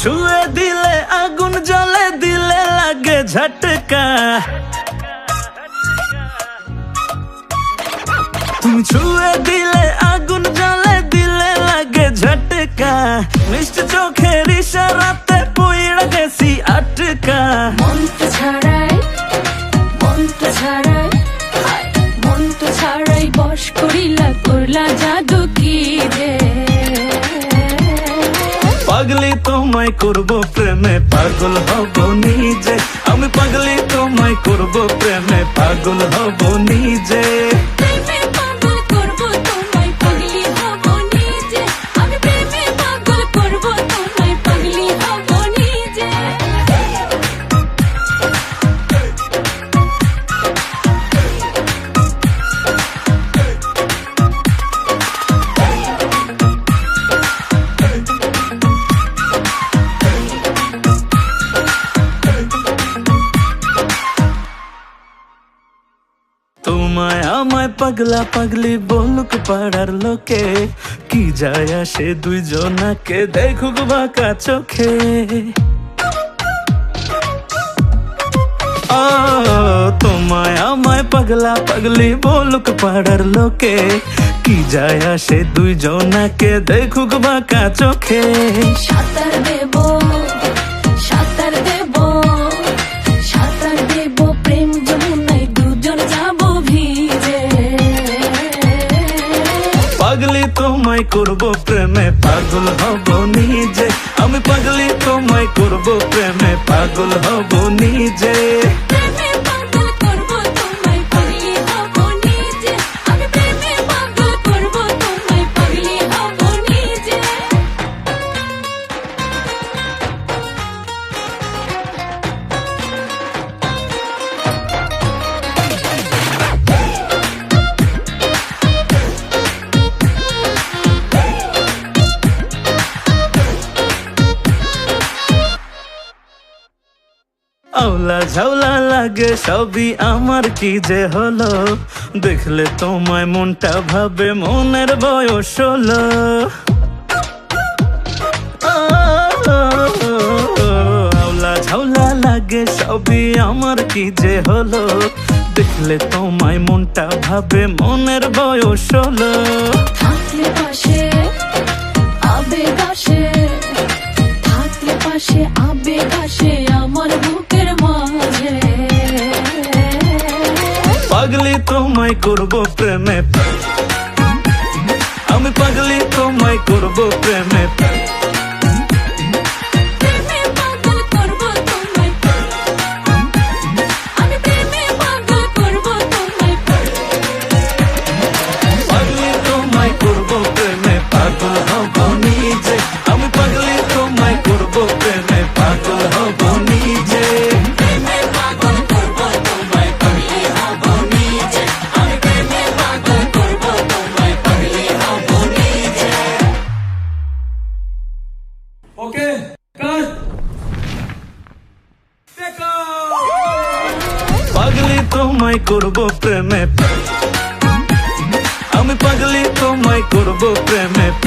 ছুঁয়ে দিলে, আগুন জ্বলে দিলে লাগে ঝটকা। তুমি ছুঁয়ে দিলে, আগুন জ্বলে দিলে লাগে ঝটকা। মিষ্টি চোখের ইশারাতে পইড়া গেছি আটকা। মন্ত্র ছাড়াই মন্ত্র ছাড়াই মন্ত্র ছাড়াই বস করিলা, করলা জাদু কি রে তোমায় করব প্রেমে পাগল হব নিজে। আমি পাগলি তোমায় করব প্রেমে পাগল হব নিজে। আমায় পাগলা পাগলি বলুক পাড়ার লোকে। কি যায় আসে দুইজনাকে দেখুক বাঁকা চোখে। তোমায় আমায় পাগলা পাগলি বলুক পাড়ার লোকে। কি যায় আসে দুইজনাকে দেখুক বাঁকা চোখে। সাঁতার দেব পাগলি তোমায় করব প্রেমে, পাগল হব নিজে। আমি পাগলি তোমায় করব প্রেমে, পাগল হব নিজে। আওলা ঝাওলা লাগে সবই আমার, কি যে হলো? দেখলে তোমায় মনটা ভাবে, মনের বয়স হলো। আওলা ঝাওলা লাগে সবই আমার, কি যে হলো? দেখলে তোমায় মনটা ভাবে, মনের বয়স হলো। থাকলে পাশে তোমায় করব প্রেমে। আমি পাগলি তোমায় করব প্রেমে। পাগলি তোমায় করব প্রেমে। আমি পাগলি তোমায় করব প্রেমে।